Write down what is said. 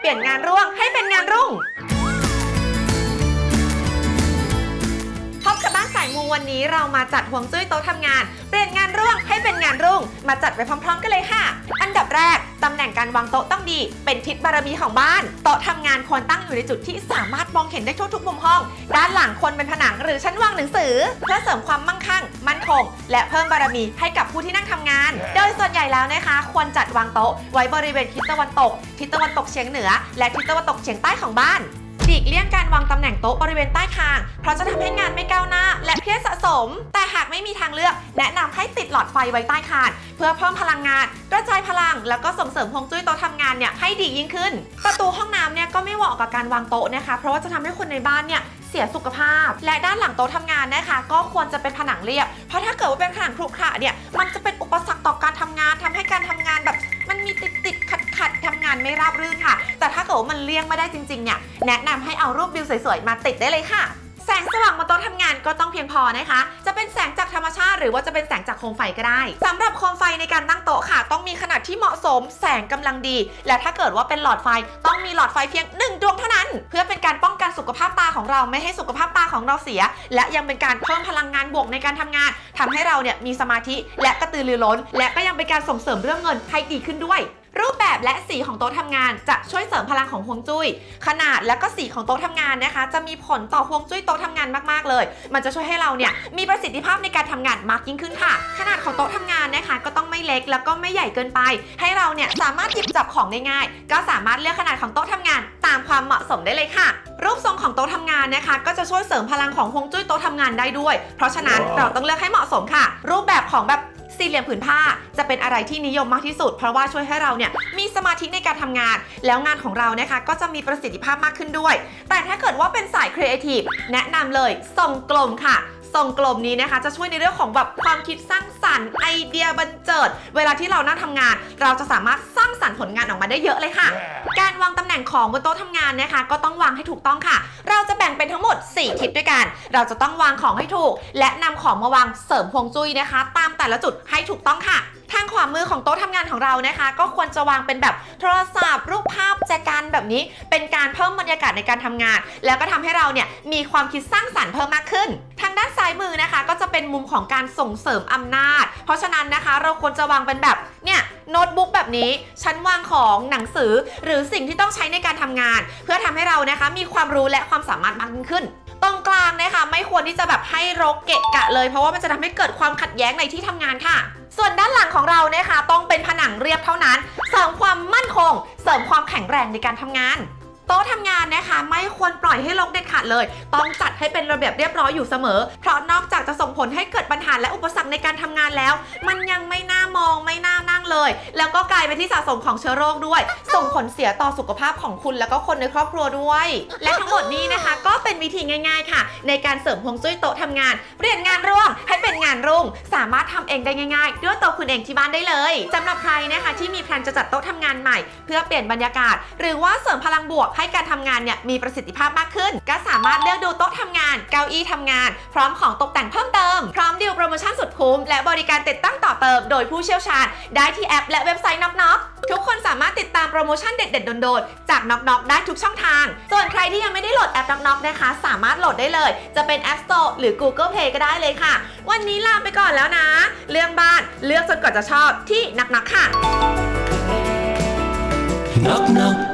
เปลี่ยนงานร่วงให้เป็นงานรุ่ง วันนี้เรามาจัดห่วงจุ้ยโต๊ะทำงาน เปลี่ยนงานร่วงให้เป็นงานรุ่ง มาจัดไปพร้อม ๆ กันเลยค่ะ อันดับแรกตำแหน่งการวางโต๊ะต้องดี เป็นทิศบารมีของบ้าน โต๊ะทำงานควรตั้งอยู่ในจุดที่สามารถมองเห็นได้ทั่วทุกมุมห้อง ด้านหลังควรเป็นผนังหรือชั้นวางหนังสือ เพื่อเสริมความมั่งคั่ง มั่นคง และเพิ่มบารมีให้กับผู้ที่นั่งทำงาน โดยส่วนใหญ่แล้วนะคะ ควรจัดวางโต๊ะไว้บริเวณทิศตะวันตก ทิศตะวันตกเฉียงเหนือ และทิศตะวันตกเฉียงใต้ของบ้าน หลีกเลี่ยงการวางตำแหน่งโต๊ะบริเวณใต้คาง เพราะจะทำให้งานไม่ก้าวหน้า และเครียดสะสม แต่หากไม่มีทางเลือก แนะนำให้ติดหลอดไฟไว้ใต้คานเพื่อเพิ่มพลังงาน กระจายพลัง แล้วก็ส่งเสริมฮวงจุ้ยโต๊ะทำงานเนี่ยให้ดียิ่งขึ้น ประตูห้องน้ำเนี่ยก็ไม่เหมาะกับการวางโต๊ะนะคะ เพราะว่าจะทำให้คนในบ้านเนี่ยเสียสุขภาพ และด้านหลังโต๊ะทำงานนะคะ ก็ควรจะเป็นผนังเรียบ เพราะถ้าเกิดว่าเป็นผนังขรุขระเนี่ยมันจะเป็นอุปสรรคต่อการทำงานทำให้การทำงานแบบ มันมีติดติดขัดขัดทำงานไม่ราบรื่นค่ะ กิดว่ามันเลี่ยงไม่ได้จริงๆเนี่ยแนะนำให้เอารูปวิวสวยๆมาติดได้เลยค่ะ แสงสว่างบนโต๊ะทำงานก็ต้องเพียงพอนะคะ จะเป็นแสงจากธรรมชาติหรือว่าจะเป็นแสงจากโคมไฟก็ได้สำหรับโคมไฟในการตั้งโต๊ะค่ะ ต้องมีขนาดที่เหมาะสม แสงกำลังดี และถ้าเกิดว่าเป็นหลอดไฟ ต้องมีหลอดไฟเพียงหนึ่งดวงเท่านั้น เพื่อเป็นการป้องกันสุขภาพตาของเราไม่ให้สุขภาพตาของเราเสีย และยังเป็นการเพิ่มพลังงานบวกในการทำงานทำให้เราเนี่ยมีสมาธิและกระตือรือร้น และก็ยังเป็นการส่งเสริมเรื่องเงินให้ดีขึ้นด้วย รูปแบบและสีของโต๊ะทำงานจะช่วยเสริมพลังของฮวงจุ้ย ขนาดและก็สีของโต๊ะทำงานนะคะ จะมีผลต่อฮวงจุ้ยโต๊ะทำงานมากๆเลย มันจะช่วยให้เราเนี่ยมีประสิทธิภาพในการทำงานมากยิ่งขึ้นค่ะ ขนาดของโต๊ะทำงานนะคะ ก็ต้องไม่เล็กแล้วก็ไม่ใหญ่เกินไป ให้เราเนี่ยสามารถหยิบจับของได้ง่าย ก็สามารถเลือกขนาดของโต๊ะทำงานตามความเหมาะสมได้เลยค่ะ รูปทรงของโต๊ะทำงานนะคะ ก็จะช่วยเสริมพลังของฮวงจุ้ยโต๊ะทำงานได้ด้วย เพราะฉะนั้นเราต้องเลือกให้เหมาะสมค่ะ รูปแบบของแบบ สี่เหลี่ยมผืนผ้า จะเป็นอะไรที่นิยมมากที่สุด เพราะว่าช่วยให้เราเนี่ยมีสมาธิในการทำงาน แล้วงานของเรานะคะก็จะมีประสิทธิภาพมากขึ้นด้วย แต่ถ้าเกิดว่าเป็นสายครีเอทีฟแนะนำเลยทรงกลมค่ะทรงกลมนี้นะคะ จะช่วยในเรื่องของแบบความคิดสร้างสรรค์ไอเดียบันเจิด เวลาที่เรานั่งทำงาน เราจะสามารถสร้างสรรค์ผลงานออกมาได้เยอะเลยค่ะ การวางตำแหน่ งของบนโต๊ะทำงานนะคะ ก็ต้องวางให้ถูกต้องค่ะ เราจะแบ่งเป็นทั้งหมด 4 ทิศด้วยกัน เราจะต้องวางของให้ถูก และนำของมาวางเสริมฮวงจุ้ยนะคะ ตามแต่ละจุดให้ถูกต้องค่ะ ทางขวามือของโต๊ะทำงานของเรานะคะ ก็ควรจะวางเป็นแบบโทรศัพท์ รูปภาพแจกันแบบนี้ เป็นการเพิ่มบรรยากาศในการทำงาน แล้วก็ทำให้เราเนี่ยมีความคิดสร้างสรรค์เพิ่มมากขึ้น ทางด้านซ้ายมือนะคะ ก็จะเป็นมุมของการส่งเสริมอำนาจ เพราะฉะนั้นนะคะ เราควรจะวางเป็นแบบเนี่ยโน้ตบุ๊กแบบนี้ชั้นวางของหนังสือ หรือสิ่งที่ต้องใช้ในการทำงาน เพื่อทำให้เรานะคะมีความรู้และความสามารถมากยิ่งขึ้น ตรงกลางนะคะ ไม่ควรที่จะแบบให้รกเกะกะเลย เพราะว่ามันจะทำให้เกิดความขัดแย้งในที่ทำงานค่ะ ส่วนด้านหลังของเรานะคะ ต้องเป็นผนังเรียบเท่านั้น เสริมความมั่นคง เสริมความแข็งแรงในการทำงาน โต๊ะทำงานนะคะ ไม่ควรปล่อยให้รกเด็ดขาดเลย ต้องจัดให้เป็นระเบียบเรียบร้อยอยู่เสมอ เพราะนอกจากจะส่งผลให้เกิดปัญหาและอุปสรรคในการทำงานแล้ว มันยังไม่น่ามองไม่น่านั่งเลย แล้วก็กลายเป็นที่สะสมของเชื้อโรคด้วย ส่งผลเสียต่อสุขภาพของคุณแล้วก็คนในครอบครัวด้วย และทั้งหมดนี้นะคะ ก็เป็นวิธีง่าย ๆ ค่ะ ในการเสริมฮวงจุ้ยโต๊ะทำงานเปลี่ยนงานร่วงให้เป็นงานรุ่ง สามารถทำเองได้ง่าย ๆ ด้วยตัวคุณเองที่บ้านได้เลยสำหรับใครนะคะที่มีแพลนจะจัดโต๊ะทำงานใหม่ เพื่อเปลี่ยนบรรยากาศ หรือว่าเสริมพลังบวกให้การทำงานเนี่ยมีประสิทธิภาพมากขึ้น ก็สามารถเลือกดูโต๊ะทำงาน เก้าอี้ทำงาน พร้อมของตกแต่งเพิ่มเติม พร้อมดีลโปรโมชั่นสุดคุ้มและบริการติดตั้งต่อเติม โดยผู้เชี่ยวชาญ ได้ที่แอปและเว็บไซต์น็อกน็อก ทุกคนสามารถติดตามโปรโมชั่นเด็ด ๆ โดนๆ จากน็อกน็อกได้ทุกช่องทาง ส่วนใครที่ยังไม่ได้โหลดแอปน็อกน็อกนะคะ สามารถโหลดได้เลย จะเป็น App Store หรือ Google Play ก็ได้เลยค่ะ วันนี้ลาไปก่อนแล้วนะ เรื่องบ้านเลือกจนกว่าจะชอบที่น็อกน็อกค่ะ Knock knock